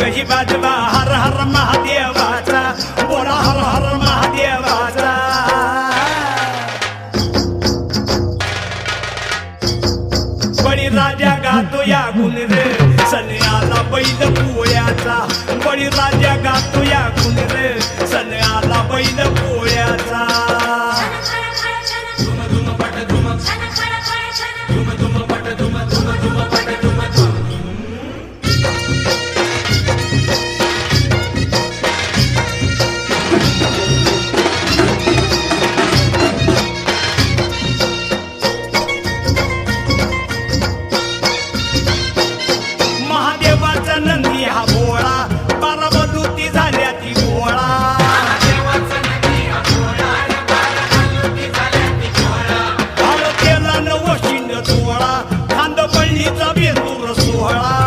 गही बाजवा हर हर महादेवाचा. बोला हर हर महादेवाचा. बळी राजा गातो या गुण रे सन्याला बैल पोळ्याचा बळी राजा गातो 咱别变，我们的啦。